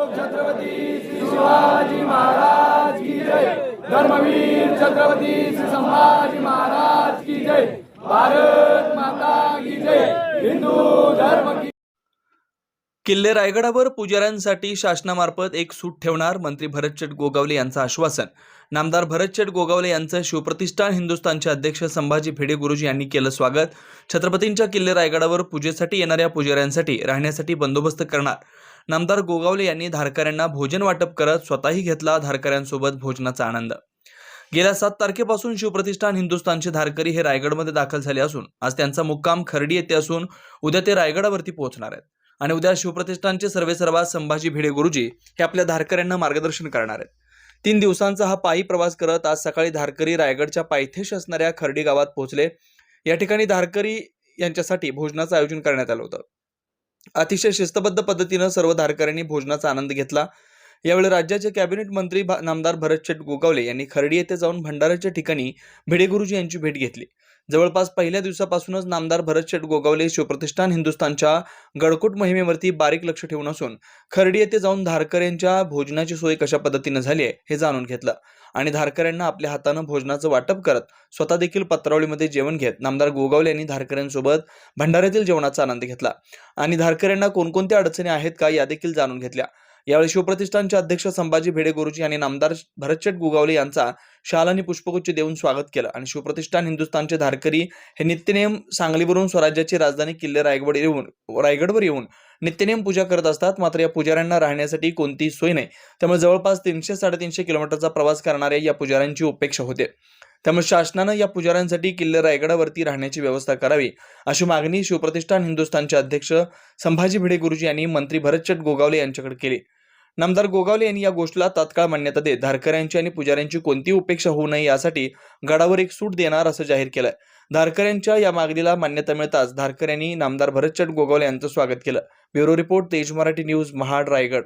छत्रपती श्री शिवाजी महाराज की जय. धर्मवीर छत्रपती श्री संभाजी महाराज की जय. भारत माता की जय. हिंदू धर्म की किल्ले रायगडावर पुजाऱ्यांसाठी शासनामार्फत एक सूट ठेवणार मंत्री भरतचेट गोगावले यांचं आश्वासन. नामदार भरतचेट गोगावले यांचं शिवप्रतिष्ठान हिंदुस्थानचे अध्यक्ष संभाजी भिडे गुरुजी यांनी केलं स्वागत. छत्रपतींच्या किल्ले रायगडावर पूजेसाठी येणाऱ्या पुजाऱ्यांसाठी राहण्यासाठी बंदोबस्त करणार. नामदार गोगावले यांनी धारकऱ्यांना भोजन वाटप करत स्वतःही घेतला धारकऱ्यांसोबत भोजनाचा आनंद. गेल्या सात तारखेपासून शिवप्रतिष्ठान हिंदुस्थानचे धारकरी हे रायगडमध्ये दाखल झाले असून आज त्यांचा मुक्काम खर्डी येथे असून उद्या ते रायगडावरती पोहोचणार आहेत. आणि उद्या शिवप्रतिष्ठानचे सर्वेसर्वा संभाजी भिडे गुरुजी हे आपल्या धारकऱ्यांना मार्गदर्शन करणार आहेत. तीन दिवसांचा हा पायी प्रवास करत आज सकाळी धारकरी रायगडच्या पायथेश असणाऱ्या खर्डी गावात पोहोचले. या ठिकाणी धारकरी यांच्यासाठी भोजनाचं आयोजन करण्यात आलं होतं. अतिशय शिस्तबद्ध पद्धतीनं सर्व धारकऱ्यांनी भोजनाचा आनंद घेतला. यावेळी राज्याचे कॅबिनेट मंत्री नामदार भरत शेठ गोगावले यांनी खर्डी येथे जाऊन भंडाऱ्याच्या ठिकाणी भिडे गुरुजी यांची भेट घेतली. जवळपास पहिल्या दिवसापासूनच नामदार भरत शेठ गोगावले शिवप्रतिष्ठान हिंदुस्थानच्या गडकोट मोहिमेवरती बारीक लक्ष ठेवून असून खर्डी येथे जाऊन धारकऱ्यांच्या भोजनाची सोय कशा पद्धतीनं झाली आहे हे जाणून घेतलं. आणि धारकऱ्यांना आपल्या हातानं भोजनाचं वाटप करत स्वतः देखील पत्रावळीमध्ये जेवण घेत नामदार गोगावले यांनी धारकऱ्यांसोबत भंडाऱ्यातील जेवणाचा आनंद घेतला. आणि धारकऱ्यांना कोणकोणत्या अडचणी आहेत का या देखील जाणून घेतल्या. यावेळी शिवप्रतिष्ठानचे अध्यक्ष संभाजी भिडे गुरुजी यांनी नामदार भरतशेठ गुगावले यांचा शाल आणि पुष्पगुच्छ देऊन स्वागत केलं. आणि शिवप्रतिष्ठान हिंदुस्थानचे धारकरी हे नित्यनेम सांगलीवरून स्वराज्याची राजधानी किल्ले रायगड येऊन रायगडवर येऊन नित्यनेम पूजा करत असतात. मात्र या पुजाऱ्यांना राहण्यासाठी कोणतीही सोय नाही. त्यामुळे जवळपास तीनशे साडेतीनशे किलोमीटरचा प्रवास करणाऱ्या या पुजाऱ्यांची उपेक्षा होते. त्यामुळे शासनानं या पुजाऱ्यांसाठी किल्ले रायगडावरती राहण्याची व्यवस्था करावी अशी मागणी शिवप्रतिष्ठान हिंदुस्थानचे अध्यक्ष संभाजी भिडे गुरुजी यांनी मंत्री भरतचट गोगावले यांच्याकडे केली. नामदार गोगावले यांनी या गोष्टीला तात्काळ मान्यता देत धारकऱ्यांची आणि पुजाऱ्यांची कोणतीही उपेक्षा होऊ नये यासाठी गडावर एक सूट देणार असं जाहीर केलंय. धारकऱ्यांच्या या मागणीला मान्यता मिळताच धारकऱ्यांनी नामदार भरतचट गोगावले यांचं स्वागत केलं. ब्युरो रिपोर्ट तेज मराठी न्यूज महाड रायगड.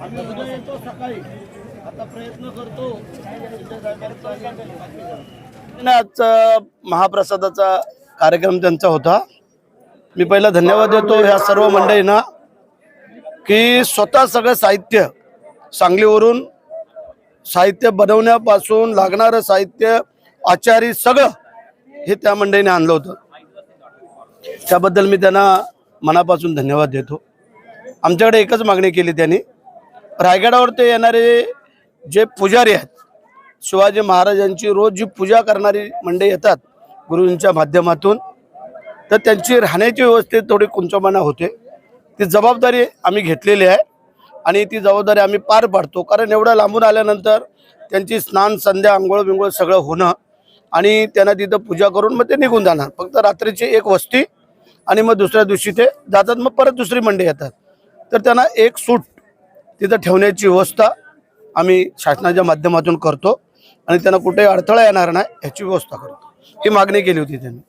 आम्ही उद्या येतो सकाळी. आता प्रयत्न करतो. आजचा महाप्रसादाचा कार्यक्रम त्यांचा होता मी पहिला धन्यवाद देतो ह्या सर्व मंडळींना की स्वतः सगळं साहित्य सांगलीवरून साहित्य बनवण्यापासून लागणारं साहित्य आचारी सगळं हे त्या मंडळीने आणलं होतं. त्याबद्दल मी त्यांना मनापासून धन्यवाद देतो. आमच्याकडे एकच मागणी केली त्यांनी रायगडावर ते येणारे जे पुजारी आहेत शिवाजी महाराजांची रोज जी पूजा करणारी मंडळी येतात गुरुजींच्या माध्यमातून तर त्यांची राहण्याची व्यवस्थेत थोडी कुंचमाना होते. ती जबाबदारी आम्ही घेतलेली आहे आणि ती जबाबदारी आम्ही पार पाडतो. कारण एवढं लांबून आल्यानंतर त्यांची स्नान संध्या आंघोळ बिंघोळ सगळं होणं आणि त्यांना तिथं पूजा करून मग ते निघून जाणार. फक्त रात्रीची एक वस्ती आणि मग दुसऱ्या दिवशी ते जातात. मग परत दुसरी मंडळी येतात. तर त्यांना एक सूट तिथं ठेवण्याची व्यवस्था आम्ही शासनाच्या माध्यमातून करतो आणि त्यांना कुठेही अडथळा येणार नाही ह्याची व्यवस्था करतो. ही मागणी केली होती त्यांनी.